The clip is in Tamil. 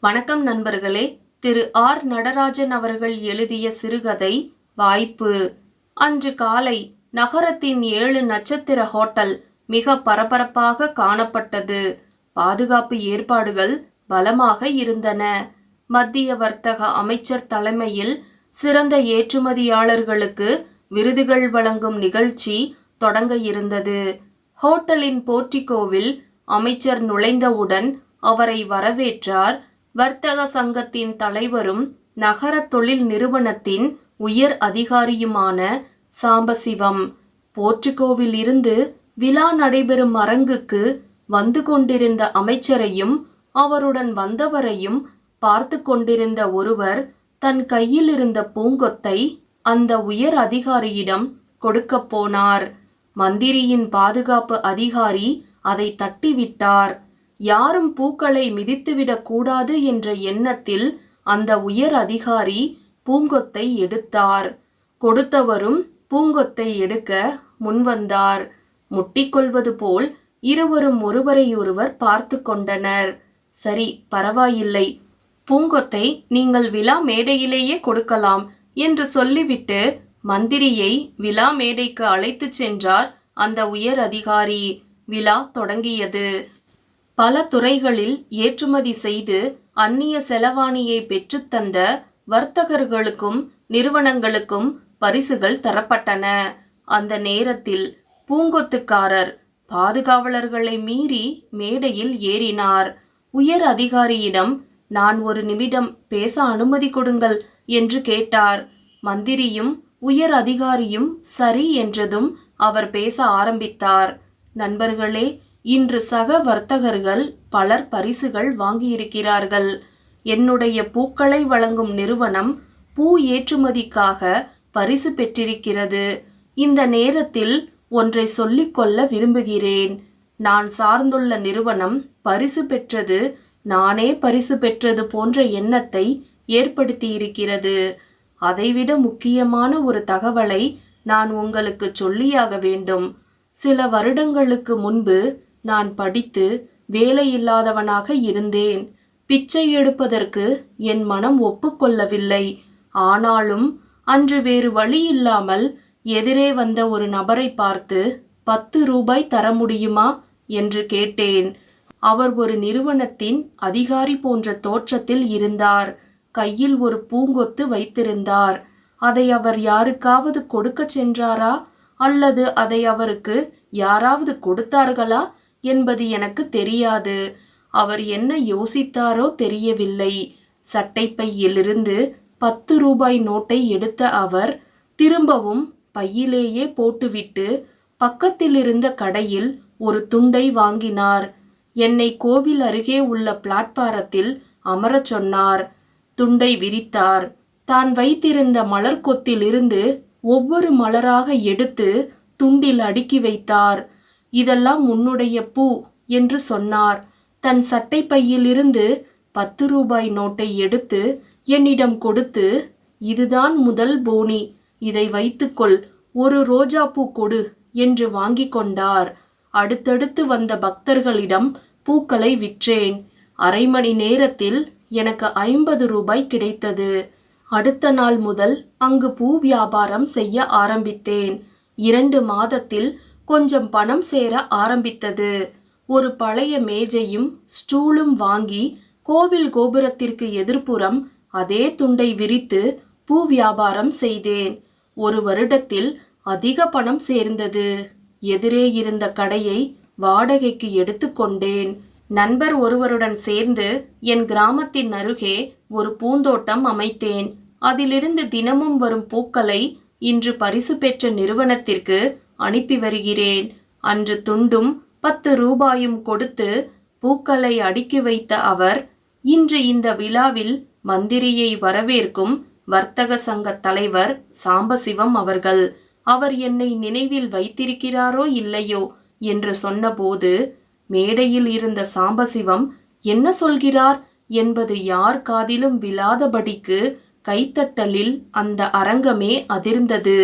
வணக்கம் நண்பர்களே. திரு ஆர். நடராஜன் அவர்கள் எழுதிய சிறுகதை வாய்ப்பு. அன்று காலை நகரத்தின் ஏழு நட்சத்திர ஹோட்டல் மிக பரபரப்பாக காணப்பட்டது. பாதுகாப்பு ஏற்பாடுகள் பலமாக இருந்தன. மத்திய வர்த்தக அமைச்சர் தலைமையில் சிறந்த ஏற்றுமதியாளர்களுக்கு விருதுகள் வழங்கும் நிகழ்ச்சி தொடங்க இருந்தது. ஹோட்டலின் போர்டிகோவில் அமைச்சர் நுழைந்தவுடன் அவரை வரவேற்றார் வர்த்தக சங்கத்தின் தலைவரும் நகர தொழில் நிறுவனத்தின் உயர் அதிகாரியுமான சாம்பசிவம். போர்ச்சுகோவில் இருந்து விழா நடைபெறும் அரங்குக்கு வந்து கொண்டிருந்த அமைச்சரையும் அவருடன் வந்தவரையும் பார்த்து கொண்டிருந்த ஒருவர் தன் கையில் இருந்த பூங்கொத்தை அந்த உயர் அதிகாரியிடம் கொடுக்கப் போனார். மந்திரியின் பாதுகாப்பு அதிகாரி அதை தட்டிவிட்டார். யாரும் பூக்களை மிதித்துவிடக் கூடாது என்ற எண்ணத்தில் அந்த உயர் அதிகாரி பூங்கொத்தை எடுத்தார். கொடுத்தவரும் பூங்கொத்தை எடுக்க முன்வந்தார். முட்டிக்கொள்வது போல் இருவரும் ஒருவரையொருவர் பார்த்து கொண்டனர். சரி பரவாயில்லை. பூங்கொத்தை நீங்கள் விழா மேடையிலேயே கொடுக்கலாம் என்று சொல்லிவிட்டு மந்திரியை விழா மேடைக்கு அழைத்துச் சென்றார் அந்த உயர் அதிகாரி. விழா தொடங்கியது. பல துறைகளில் ஏற்றுமதி செய்து அந்நிய செலவாணியை பெற்றுத்தந்த வர்த்தகர்களுக்கும் நிறுவனங்களுக்கும் பரிசுகள் தரப்பட்டன. அந்த நேரத்தில் பூங்கொத்துக்காரர் பாதுகாவலர்களை மீறி மேடையில் ஏறினார். உயர் அதிகாரியிடம் நான் ஒரு நிமிடம் பேச அனுமதி கொடுங்கள் என்று கேட்டார். மந்திரியும் உயர் அதிகாரியும் சரி என்றதும் அவர் பேச ஆரம்பித்தார். நண்பர்களே இன்று சக வர்த்தகர்கள் பலர் பரிசுகள் வாங்கியிருக்கிறார்கள். என்னுடைய பூக்களை வழங்கும் நிறுவனம் பூ ஏற்றுமதிக்காக பரிசு பெற்றிருக்கிறது. இந்த நேரத்தில் ஒன்றை சொல்லிக்கொள்ள விரும்புகிறேன். நான் சார்ந்துள்ள நிறுவனம் பரிசு பெற்றது நானே பரிசு பெற்றது போன்ற எண்ணத்தை ஏற்படுத்தியிருக்கிறது. அதைவிட முக்கியமான ஒரு தகவலை நான் உங்களுக்கு சொல்லியாக வேண்டும். சில வருடங்களுக்கு முன்பு நான் படித்து வேலையில்லாதவனாக இருந்தேன். பிச்சை எடுப்பதற்கு என் மனம் ஒப்புக்கொள்ளவில்லை. ஆனாலும் அன்று வேறு வழி இல்லாமல் எதிரே வந்த ஒரு நபரை பார்த்து பத்து ரூபாய் தர முடியுமா? என்று கேட்டேன். அவர் ஒரு நிறுவனத்தின் அதிகாரி போன்ற தோற்றத்தில் இருந்தார். கையில் ஒரு பூங்கொத்து வைத்திருந்தார். அதை அவர் யாருக்காவது கொடுக்க சென்றாரா? அல்லது அதை அவருக்கு யாராவது கொடுத்தார்களா? என்பது எனக்கு தெரியாது. அவர் என்ன யோசித்தாரோ தெரியவில்லை. சட்டைப்பையிலிருந்து பத்து ரூபாய் நோட்டை எடுத்த அவர் திரும்பவும் பையிலேயே போட்டுவிட்டு பக்கத்திலிருந்த கடையில் ஒரு துண்டை வாங்கினார். என்னை கோவில் அருகே உள்ள பிளாட்பாரத்தில் அமரச் சொன்னார். துண்டை விரித்தார். தான் வைத்திருந்த மலர் கொத்திலிருந்து ஒவ்வொரு மலராக எடுத்து துண்டில் அடுக்கி வைத்தார். இதெல்லாம் உன்னுடைய பூ என்று சொன்னார். தன் சட்டை பையிலிருந்து பத்து ரூபாய் நோட்டை எடுத்து என்னிடம் கொடுத்து இதுதான் முதல் போனி. இதை வைத்துக்கொள். ஒரு ரோஜா பூ கொடு என்று வாங்கி கொண்டார். அடுத்தடுத்து வந்த பக்தர்களிடம் பூக்களை விற்றேன். அரை மணி நேரத்தில் எனக்கு ஐம்பது ரூபாய் கிடைத்தது. அடுத்த நாள் முதல் அங்கு பூ வியாபாரம் செய்ய ஆரம்பித்தேன். இரண்டு மாதத்தில் கொஞ்சம் பணம் சேர ஆரம்பித்தது. ஒரு பழைய மேஜையும் ஸ்டூலும் வாங்கி கோவில் கோபுரத்திற்கு எதிர்ப்புறம் அதே துண்டை விரித்து பூ வியாபாரம் செய்தேன். ஒரு வருடத்தில் அதிக பணம் சேர்ந்தது. எதிரே இருந்த கடையை வாடகைக்கு எடுத்துக்கொண்டேன் நண்பர் ஒருவருடன் சேர்ந்து என் கிராமத்தின் அருகே ஒரு பூந்தோட்டம் அமைத்தேன். அதிலிருந்து தினமும் வரும் பூக்களை இன்று பரிசு பெற்ற நிறுவனத்திற்கு அனுப்பி வருகிறேன். அன்று துண்டும் பத்து ரூபாயும் கொடுத்து பூக்களை அடுக்கி வைத்த அவர் இன்று இந்த விழாவில் மந்திரியை வரவேற்கும் வர்த்தக சங்க தலைவர் சாம்பசிவம் அவர்கள் அவர் என்னை நினைவில் வைத்திருக்கிறாரோ இல்லையோ என்று சொன்னபோது மேடையில் இருந்த சாம்பசிவம் என்ன சொல்கிறார் என்பது யார் காதிலும் விழாதபடிக்கு கைத்தட்டலில் அந்த அரங்கமே அதிர்ந்தது.